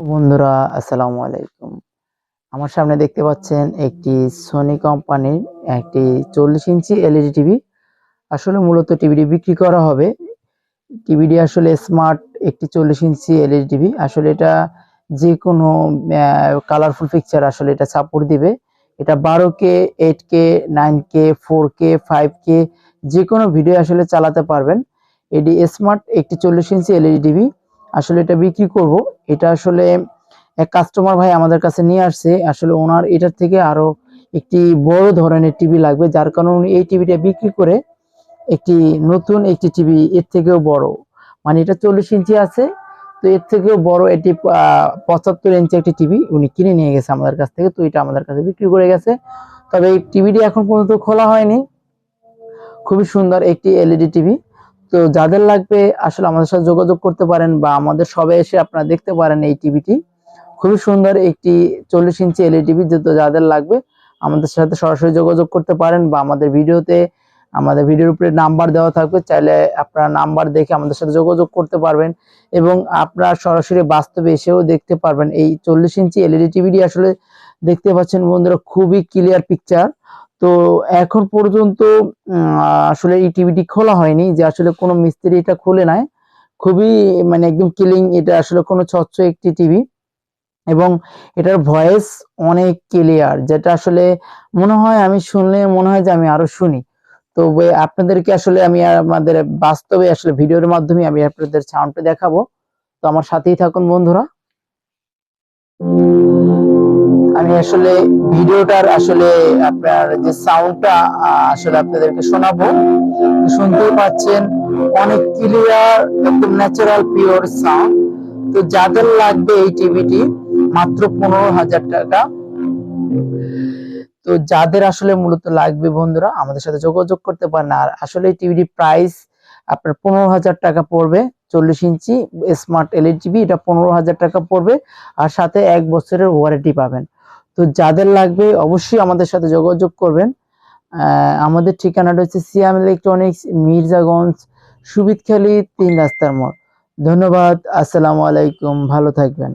বন্ধুরা, আসসালামু আলাইকুম। আমার সামনে দেখতে পাচ্ছেন একটি সোনি কোম্পানির একটি চল্লিশ ইঞ্চি এলইডি টিভি আসলে মূলত টিভিটি বিক্রি করা হবে। টিভিটি আসলে স্মার্ট একটি চল্লিশ ইঞ্চি এলইডি টিভি আসলে এটা যে কোনো কালারফুল পিকচার আসলে এটা সাপোর্ট দিবে। এটা বারো কে এইট কে নাইন কে ফোর কে ফাইভ কে যে কোনো ভিডিও আসলে চালাতে পারবেন। এটি স্মার্ট একটি চল্লিশ ইঞ্চি এলইডি টিভি আসলে এটা বিক্রি করব। এটা আসলে এক কাস্টমার ভাই আমাদের কাছে নিয়ে আসছে। আসলে ওনার এটার থেকে আরও একটি বড় ধরনের টিভি লাগবে, যার কারণে উনি এই টিভিটা বিক্রি করে একটি নতুন একটি টিভি এর থেকেও বড়। মানে এটা চল্লিশ ইঞ্চি আছে, তো এর থেকেও বড় এটি পঁচাত্তর ইঞ্চি একটি টিভি উনি কিনে নিয়ে গেছে আমাদের কাছ থেকে, তো এটা আমাদের কাছে বিক্রি করে গেছে। তবে এই টিভিটি এখন পর্যন্ত খোলা হয়নি। খুবই সুন্দর একটি এলইডি টিভি তো যাদের লাগবে আসলে আমাদের সাথে যোগাযোগ করতে পারেন বা আমাদের সবে এসে আপনারা দেখতে পারেন এই টিভিটি। খুবই সুন্দর একটি চল্লিশ ইঞ্চি এলইডি টিভি যেহেতু যাদের লাগবে আমাদের সাথে সরাসরি যোগাযোগ করতে পারেন বা আমাদের ভিডিওতে আমাদের ভিডিওর উপরে নাম্বার দেওয়া থাকবে, চাইলে আপনারা নাম্বার দেখে আমাদের সাথে যোগাযোগ করতে পারবেন এবং আপনারা সরাসরি বাস্তবে এসেও দেখতে পারবেন এই চল্লিশ ইঞ্চি এলইডি টিভিটি আসলে দেখতে পাচ্ছেন বন্ধুরা খুবই ক্লিয়ার পিকচার তো এখন পর্যন্ত আসলে এই টিভিটি খোলা হয়নি যে আসলে কোনো মিস্ত্রি এটা খুলে নাই। খুবই মানে একদম কিলিং, এটা আসলে কোনো স্বচ্ছ একটি টিভি। এবং এটার ভয়েস অনেক ক্লিয়ার, যেটা আসলে মনে হয় আমি শুনলে, মনে হয় যে আমি আরও শুনি। তো আপনাদেরকে আসলে আমি আমাদের বাস্তবে আসলে ভিডিওর মাধ্যমে আমি আপনাদের সাউন্ডটা দেখাবো। তো আমার সাথেই থাকুন বন্ধুরা। আমি আসলে ভিডিওটার আসলে আপনার যে সাউন্ডটা আসলে আপনাদেরকে শোনাবো। শুনতেই পাচ্ছেন, অনেক ক্লিয়ার একদম ন্যাচারাল পিওর সাউন্ড তো যাদের লাগবে এই টিভিটি মাত্র পনেরো হাজার টাকা। তো যাদের আসলে মূলত লাগবে বন্ধুরা, আমাদের সাথে যোগাযোগ করতে পারেন। আর আসলে টিভিটি প্রাইস আপনার পনেরো হাজার টাকা পড়বে, চল্লিশ ইঞ্চি স্মার্ট এলইডি টিভি এটা পনেরো হাজার টাকা পড়বে। আর সাথে এক বছরের ওয়ারেন্টি পাবেন। তো যাদের লাগবে অবশ্যই আমাদের সাথে যোগাযোগ করবেন। আমাদের ঠিকানাটা হচ্ছে সিয়াম ইলেকট্রনিক্স, মির্জাগঞ্জ সুবিদখালী তিন রাস্তার মোড়। ধন্যবাদ, আসসালামু আলাইকুম, ভালো থাকবেন।